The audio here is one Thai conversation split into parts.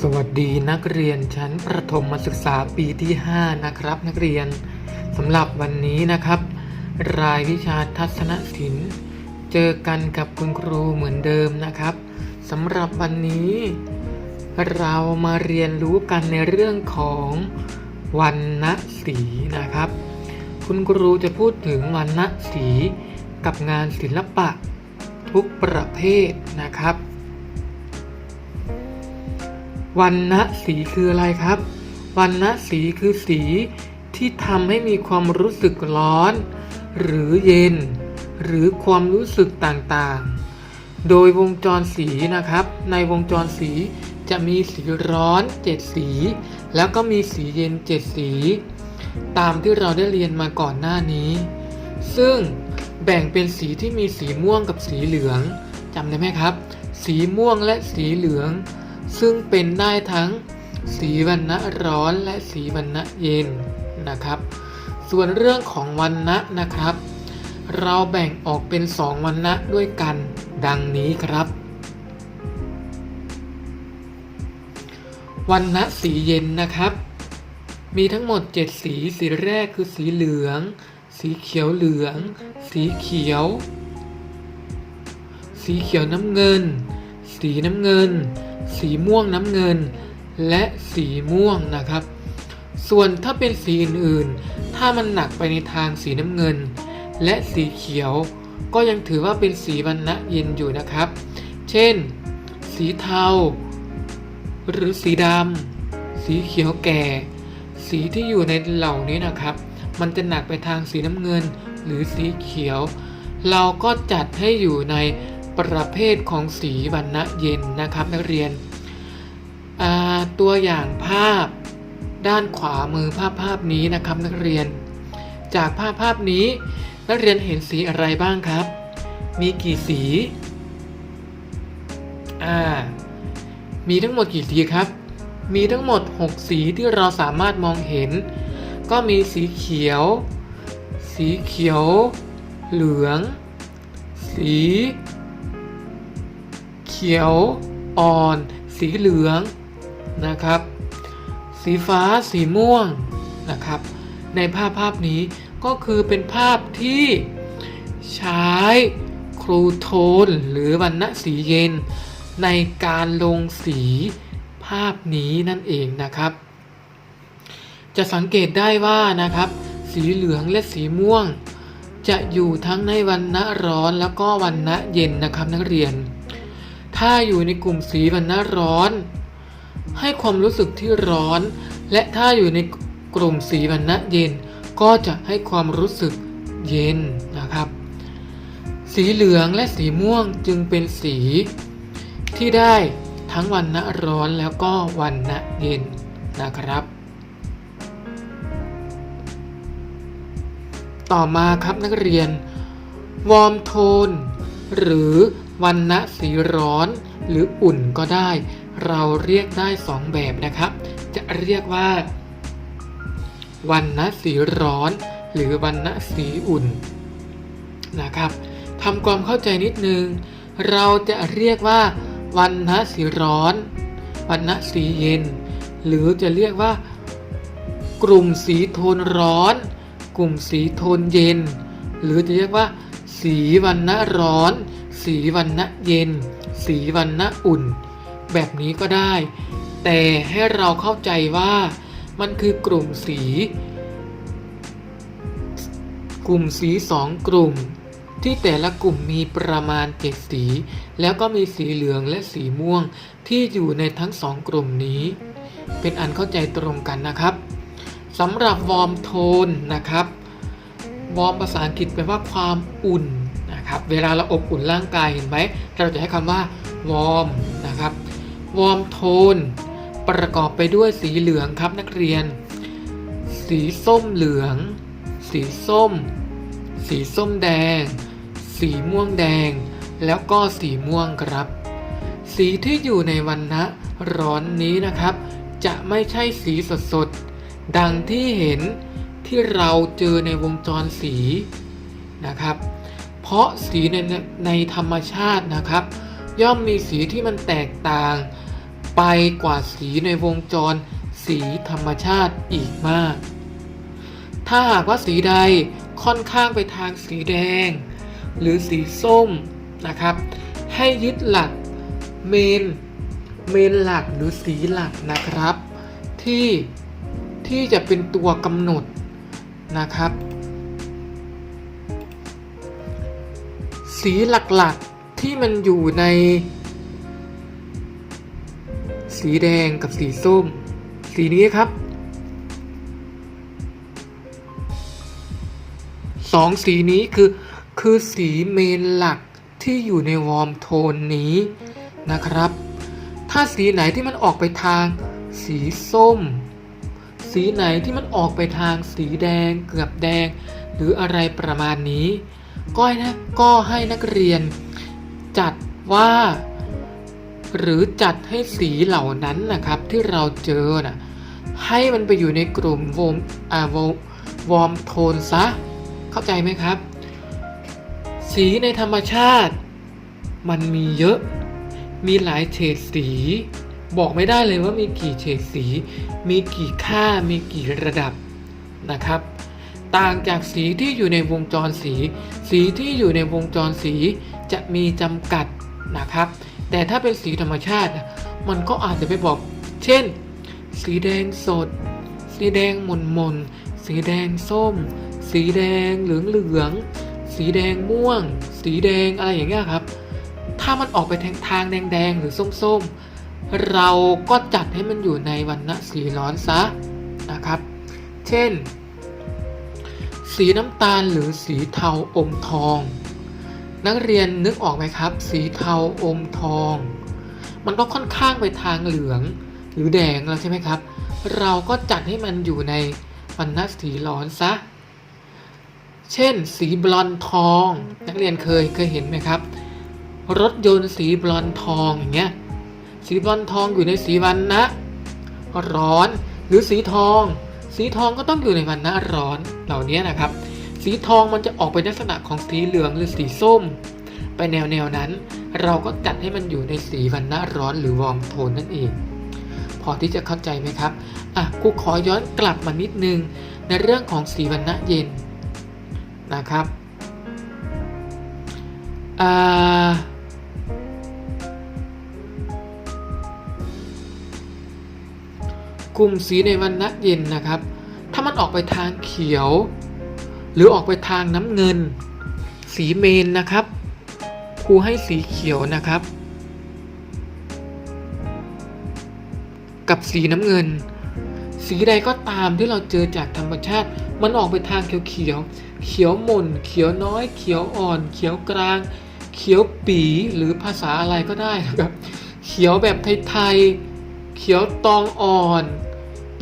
สวัสดีนักเรียนชั้นประถมศึกษาปีที่ 5 นะครับ นักเรียนสำหรับวันนี้นะครับ รายวิชาทัศนศิลป์ เจอกันกับคุณครูเหมือนเดิมนะครับสำหรับวันนี้ เรามาเรียนรู้กันในเรื่องของวันณสีนะครับ คุณครูจะพูดถึงวันณสีกับงานศิลปะ ทุกประเภทนะครับ วันณสีคืออะไรครับ วันณสีคือสีที่ทำให้มีความรู้สึกร้อน หรือเย็น หรือความรู้สึกต่างๆ โดยวงจรสีนะครับ ในวงจรสีจะมีสีร้อน 7 สี แล้วก็มีสีเย็น 7 สี ตามที่เราได้เรียนมาก่อนหน้านี้ ซึ่ง แบ่งเป็นสีที่มีสีม่วงกับสีเหลืองจำได้ไหมครับ สีม่วงและสีเหลือง ซึ่งเป็นได้ทั้งสีวันณะร้อนและสีวันณะเย็นนะครับ ส่วนเรื่องของวันณะนะครับ เราแบ่งออกเป็นสองวันณะด้วยกันดังนี้ครับ วันณะสีเย็นนะครับ มีทั้งหมด 7 สี สีแรกคือสีเหลือง สีเขียวเหลือง สีเขียว สีเขียวน้ำเงิน สีน้ำเงิน สีม่วงน้ำเงิน และสีม่วงนะครับ ส่วนถ้าเป็นสีอื่นๆ ถ้ามันหนักไปในทางสีน้ำเงิน และสีเขียว ก็ยังถือว่าเป็นสีวันณะเย็นอยู่นะครับ เช่น สีเทา หรือสีดำสีเขียวแก่ สีที่อยู่ในเหล่านี้นะครับ มันจะหนักไปทางสีน้ำเงินหรือสีเขียว เราก็จัดให้อยู่ในประเภทของสีวันณะเย็นนะครับนักเรียน ตัวอย่างภาพด้านขวามือภาพภาพนี้นะครับนักเรียน จากภาพภาพนี้นักเรียนเห็นสีอะไรบ้างครับ มีกี่สีอ่ามีทั้งหมดกี่สีครับ มีทั้งหมด 6 สีที่เราสามารถมองเห็น ก็มีสีเขียว สีเขียว เหลือง สี เขียวอ่อน สีเหลืองนะครับ สีฟ้าสีม่วงนะครับ ในภาพภาพนี้ก็คือเป็นภาพที่ใช้ครูโทนหรือวรรณสีเย็น ในการลงสีภาพนี้นั่นเองนะครับ จะสังเกตได้ว่านะครับ สีเหลืองและสีม่วง จะอยู่ทั้งในวันณะร้อนแล้วก็วันณะเย็นนะครับนักเรียน ถ้าอยู่ในกลุ่มสีวันณะร้อน ให้ความรู้สึกที่ร้อน และถ้าอยู่ในกลุ่มสีวันณะเย็น ก็จะให้ความรู้สึกเย็นนะครับ สีเหลืองและสีม่วงจึงเป็นสี ที่ได้ทั้งวันณะร้อนแล้วก็วันณะเย็นนะครับ ต่อมาครับนักเรียน วอร์มโทน หรือวันณะสีร้อน หรืออุ่นก็ได้ เราเรียกได้สองแบบนะครับ จะเรียกว่าวันณะสีร้อน หรือวันณะสีอุ่นนะครับทำความเข้าใจนิดนึง เราจะเรียกว่าวันณะสีร้อน วันณะสีเย็น หรือจะเรียกว่ากลุ่มสีโทนร้อน กลุ่มสีโทนเย็น หรือจะเรียกว่า สีวันณะร้อน สีวันณะเย็น สีวันณะอุ่น แบบนี้ก็ได้ แต่ให้เราเข้าใจว่ามันคือกลุ่มสี กลุ่มสีสองกลุ่ม ที่แต่ละกลุ่มมีประมาณเจ็ดสี แล้วก็มีสีเหลืองและสีม่วงที่อยู่ในทั้งสองกลุ่มนี้ เป็นอันเข้าใจตรงกันนะครับ สำหรับวอร์มโทนนะครับวอร์มภาษาอังกฤษแปลว่าความอุ่นนะครับเวลาเราอบอุ่นร่างกายเห็นไหมเราจะให้คำว่าวอร์มนะครับวอร์มโทนประกอบไปด้วยสีเหลืองครับนักเรียน สีส้มเหลือง สีส้ม สีส้มแดง สีม่วงแดง แล้วก็สีม่วงครับ สีที่อยู่ในวันนะร้อนนี้นะครับ จะไม่ใช่สีสดๆ ดังที่เห็นที่เราเจอในวงจรสีนะครับ เพราะสีในในธรรมชาตินะครับ ย่อมมีสีที่มันแตกต่างไปกว่าสีในวงจรสีธรรมชาติอีกมาก ถ้าหากว่าสีใดค่อนข้างไปทางสีแดง หรือสีส้มนะครับ ให้ยึดหลักเมน เมนหลักหรือสีหลักนะครับ ที่ ที่จะเป็นตัวกำหนดนะครับ สีหลักๆที่มันอยู่ใน สีแดงกับสีส้ม สีนี้ครับสองสีนี้คือคือสีเมนหลักที่อยู่ในวอร์มโทนนี้นะครับ ถ้าสีไหนที่มันออกไปทางสีส้ม สีไหนที่มันออกไปทางสีแดงเกือบแดง หรืออะไรประมาณนี้ ก็ให้นะก็ให้นักเรียนจัดว่า หรือจัดให้สีเหล่านั้นนะครับที่เราเจอนะให้มันไปอยู่ในกลุ่มวอมอ่าวอมวอมโทนซะ เข้าใจไหมครับ สีในธรรมชาติ มันมีเยอะ มีหลายเฉดสี บอกไม่ได้เลยว่ามีกี่เฉดสี มีกี่ค่า มีกี่ระดับนะครับ ต่างจากสีที่อยู่ในวงจรสี สีที่อยู่ในวงจรสีจะมีจำกัดนะครับ แต่ถ้าเป็นสีธรรมชาติ มันก็อาจจะไปบอก เช่น สีแดงสด สีแดงหม่นหมนๆสีแดงส้ม สีแดงเหลืองเหลืองๆสีแดงม่วง สีแดงอะไรอย่างเงี้ยครับ ถ้ามันออกไปทางทางแดงๆหรือส้มๆ เราก็จัดให้มันอยู่ในวันณะสีร้อนซะนะครับ เช่น สีน้ำตาลหรือสีเทาอมทอง นักเรียนนึกออกไหมครับ สีเทาอมทอง มันก็ค่อนข้างไปทางเหลืองหรือแดงแล้วใช่ไหมครับ เราก็จัดให้มันอยู่ในวันณะสีร้อนซะเช่น สีบลอนทอง นักเรียนเคยเคยเห็นไหมครับ รถยนต์สีบลอนทองอย่างเงี้ย สีบอนทองอยู่ในสีวันนะ ร้อนหรือสีทอง สีทองก็ต้องอยู่ในวันนะร้อนเหล่านี้นะครับ สีทองมันจะออกไปลักษณะของสีเหลืองหรือสีส้ม ไปแนวแนวนั้น เราก็จัดให้มันอยู่ในสีวันนะร้อนหรือวอร์มโทนนั่นเอง พอที่จะเข้าใจไหมครับอะครูขอย้อนกลับมานิดนึงในเรื่องของสีวันนะเย็นนะครับอ่า กลุ่มสีในวันณะเย็นนะครับ ถ้ามันออกไปทางเขียว หรือออกไปทางน้ำเงิน สีเมนนะครับครูให้สีเขียวนะครับ กับสีน้ำเงิน สีใดก็ตามที่เราเจอจากธรรมชาติ มันออกไปทางเขียวเขียวเขียวหม่น เขียวน้อย เขียวอ่อน เขียวกลาง เขียวปีหรือภาษาอะไรก็ได้นะครับ เขียวแบบไทยๆ เขียวตองอ่อน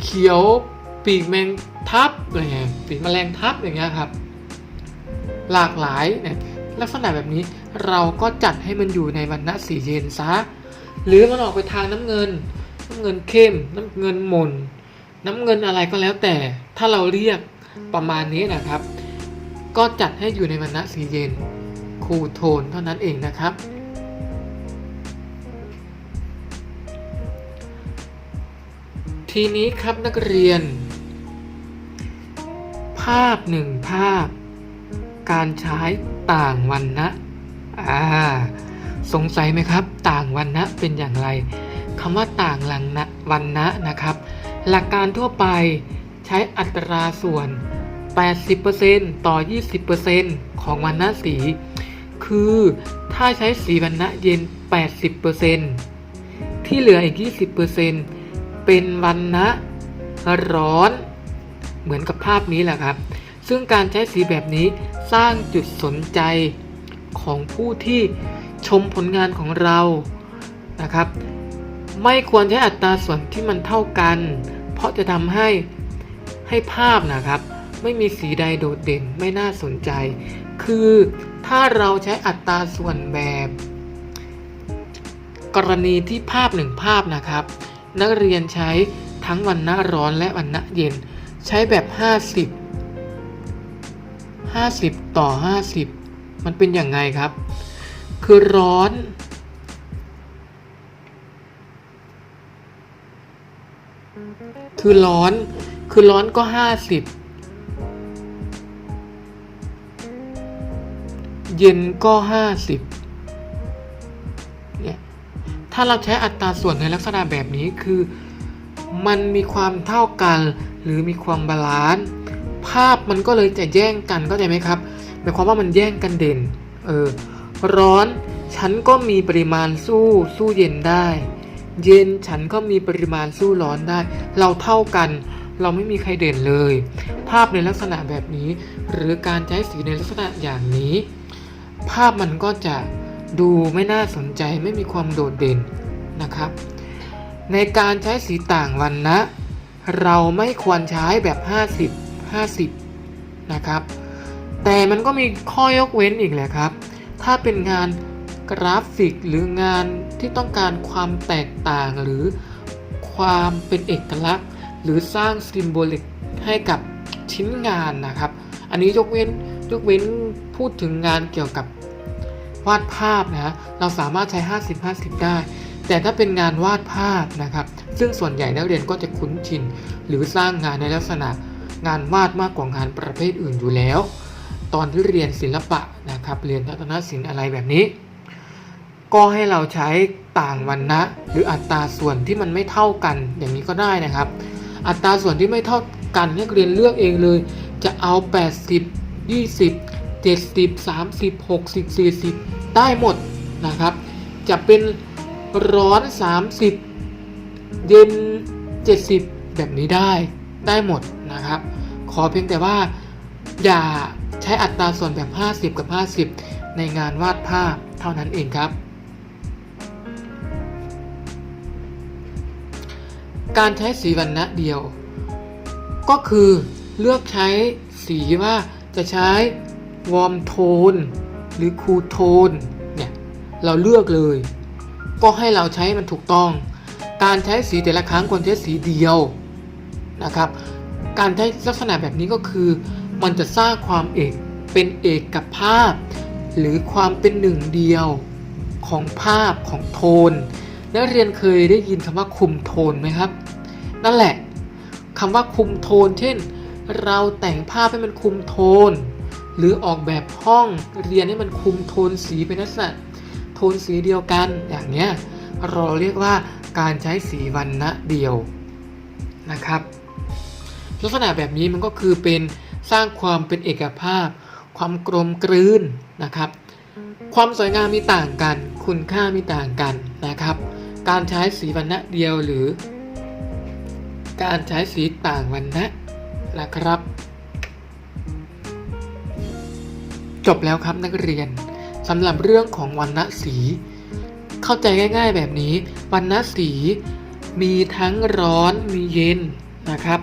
เขียวปีกแมงทับอะไรเงี้ยปีกแมลงทับอย่างเงี้ยครับ หลากหลายเนี่ยลักษณะแบบนี้เราก็จัดให้มันอยู่ในวันณะสีเย็นซะหรือมันออกไปทางน้ำเงิน น้ำเงินเข้ม น้ำเงินหม่นน้ำเงินอะไรก็แล้วแต่ถ้าเราเรียกประมาณนี้นะครับ ก็จัดให้อยู่ในวันณะสีเย็นคูโทนเท่านั้นเองนะครับ ทีนี้ครับนักเรียน ภาพหนึ่งภาพ การใช้ต่างวันนะอ่าสงสัยไหมครับ ต่างวันนะเป็นอย่างไรคำว่าต่างหลังนะวันนะนะครับ หลักการทั่วไปใช้อัตราส่วน 80%ต่อ 20%ของวันนะสี คือถ้าใช้สีวันนะเย็น 80%ที่เหลืออีก 20% เป็นวันนะร้อน เหมือนกับภาพนี้แหละครับ ซึ่งการใช้สีแบบนี้สร้างจุดสนใจของผู้ที่ชมผลงานของเรานะครับ ไม่ควรใช้อัตราส่วนที่มันเท่ากัน เพราะจะทำให้ให้ภาพนะครับ ไม่มีสีใดโดดเด่นไม่น่าสนใจ คือถ้าเราใช้อัตราส่วนแบบ กรณีที่ภาพหนึ่งภาพนะครับ นักเรียนใช้ทั้งวันณะร้อนและวันณะเย็น ใช้แบบ 50 50 ต่อ 50 มันเป็นอย่างไงครับ คือร้อน คือร้อน คือร้อนก็ห้าสิบเย็นก็ห้าสิบ ถ้าเราใช้อัตราส่วนในลักษณะแบบนี้คือ มันมีความเท่ากันหรือมีความบาลานซ์ภาพมันก็เลยจะแย่งกันเข้าใจไหมครับหมายความว่ามันแย่งกันเด่นเออร้อนฉันก็มีปริมาณสู้สู้เย็นได้ เย็นฉันก็มีปริมาณสู้ร้อนได้ เราเท่ากัน เราไม่มีใครเด่นเลย ภาพในลักษณะแบบนี้ หรือการใช้สีในลักษณะอย่างนี้ ภาพมันก็จะ ดูไม่น่าสนใจไม่มีความโดดเด่นนะครับ ในการใช้สีต่างวันนะ เราไม่ควรใช้แบบ 50 50 นะครับ แต่มันก็มีข้อยกเว้นอีกแหละครับ ถ้าเป็นงานกราฟิกหรืองานที่ต้องการความแตกต่างหรือความเป็นเอกลักษณ์ หรือสร้างซิมโบลิกให้กับชิ้นงานนะครับ อันนี้ยกเว้นยกเว้นพูดถึงงานเกี่ยวกับ วาดภาพนะเราสามารถใช้ 50-50 ได้ แต่ถ้าเป็นงานวาดภาพนะครับ ซึ่งส่วนใหญ่นักเรียนก็จะคุ้นชิน หรือสร้างงานในลักษณะงานวาดมากกว่างานประเภทอื่นอยู่แล้ว ตอนที่เรียนศิลปะนะครับ เรียนทัศนศิลป์อะไรแบบนี้ ก็ให้เราใช้ต่างวันนะหรืออัตราส่วนที่มันไม่เท่ากันอย่างนี้ก็ได้นะครับ อัตราส่วนที่ไม่เท่ากันนักเรียนเลือกเองเลย จะเอา 80 20 70 30 60 40 ได้หมดนะครับ จะเป็นร้อน 30 เย็น 70 แบบนี้ได้ได้หมดนะครับ ขอเพียงแต่ว่าอย่าใช้อัตราส่วนแบบ 50 กับ 50 ในงานวาดภาพเท่านั้นเองครับ การใช้สีวรรณะเดียว ก็คือเลือกใช้สีว่าจะใช้ วอร์มโทนหรือคูลโทนเนี่ยเราเลือกเลย ก็ให้เราใช้มันถูกต้อง การใช้สีแต่ละครั้งควรใช้สีเดียวนะครับการใช้ลักษณะแบบนี้ก็คือ มันจะสร้างความเอกเป็นเอกกับภาพ หรือความเป็นหนึ่งเดียวของภาพของโทน นักเรียนเคยได้ยินคำว่าคุมโทนไหมครับ นั่นแหละคำว่าคุมโทน เช่น เราแต่งภาพให้มันคุมโทน หรือออกแบบห้องเรียนให้มันคุมโทนสีเป็นลักษณะโทนสีเดียวกันอย่างเนี้ยเราเรียกว่าการใช้สีวรรณะเดียวนะครับ ลักษณะแบบนี้มันก็คือเป็นสร้างความเป็นเอกภาพ ความกลมกลืนนะครับ ความสวยงามมีต่างกัน คุณค่ามีต่างกันนะครับ การใช้สีวรรณะเดียวหรือ การใช้สีต่างวรรณะนะครับ จบแล้วครับนักเรียนสำหรับเรื่องของวรรณสี เข้าใจง่าย ๆ แบบนี้วรรณสี มีทั้งร้อนมีเย็นนะครับ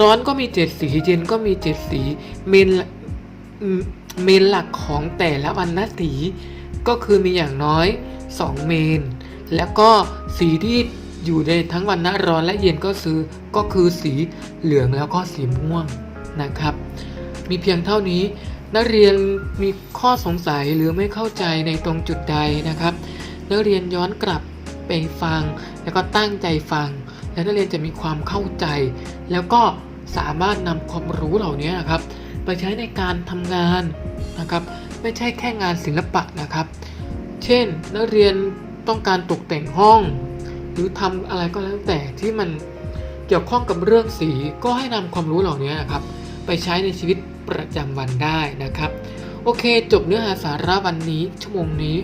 ร้อนก็มีเจ็ดสีเย็นก็มีเจ็ดสีเมนเมนหลักของแต่ละวรรณสี ก็คือมีอย่างน้อย 2 เมน แล้วก็สีที่อยู่ในทั้งวันณะร้อนและเย็นก็คือก็คือสีเหลืองแล้วก็สีม่วงนะครับ มีเพียงเท่านี้ นักเรียนมีข้อสงสัยหรือไม่เข้าใจในตรงจุดใดนะครับ นักเรียนย้อนกลับไปฟัง แล้วก็ตั้งใจฟัง แล้วนักเรียนจะมีความเข้าใจ แล้วก็สามารถนำความรู้เหล่านี้นะครับ ไปใช้ในการทำงานนะครับ ไม่ใช่แค่งานศิลปะนะครับ เช่น นักเรียนต้องการตกแต่งห้อง หรือทำอะไรก็แล้วแต่ที่มันเกี่ยวข้องกับเรื่องสีก็ให้นำความรู้เหล่านี้นะครับ ไปใช้ในชีวิต ประจำวันได้นะครับ โอเค จบเนื้อหาสาระวันนี้ชั่วโมงนี้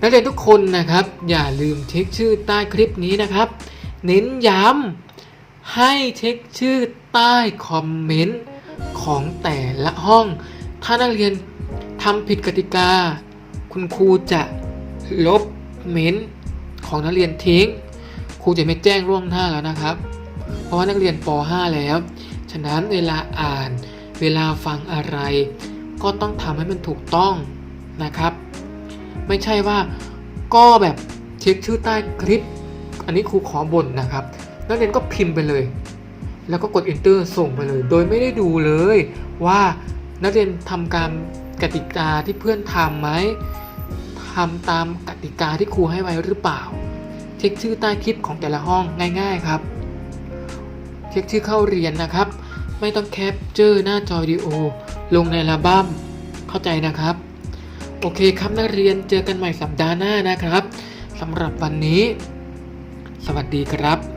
นักเรียนทุกคนนะครับ อย่าลืมเช็คชื่อใต้คลิปนี้นะครับ เน้นย้ำให้เช็คชื่อใต้คอมเมนต์ของแต่ละห้อง ถ้านักเรียนทำผิดกติกา คุณครูจะลบเมนต์ของนักเรียนทิ้ง ครูจะไม่แจ้งล่วงหน้าแล้วนะครับ เพราะว่านักเรียนป .5 แล้ว ฉะนั้นเวลาอ่าน เวลาฟังอะไร ก็ต้องทำให้มันถูกต้องนะครับ ไม่ใช่ว่าก็แบบเช็คชื่อใต้คลิป อันนี้ครูขอบ่นนะครับ นักเรียนก็พิมพ์ไปเลย แล้วก็กด enter ส่งไปเลย โดยไม่ได้ดูเลยว่านักเรียนทำการกติกาที่เพื่อนทำไหมทำตามกติกาที่ครูให้ไว้หรือเปล่า เช็คชื่อใต้คลิปของแต่ละห้องง่าย ๆครับ เช็คชื่อเข้าเรียนนะครับ ไม่ต้องแคปเจอร์หน้าจอวิดีโอ ลงในรับั้มเข้าใจนะครับ โอเคครับนักเรียนเจอกันใหม่สัปดาห์หน้านะครับสำหรับวันนี้ สวัสดีครับ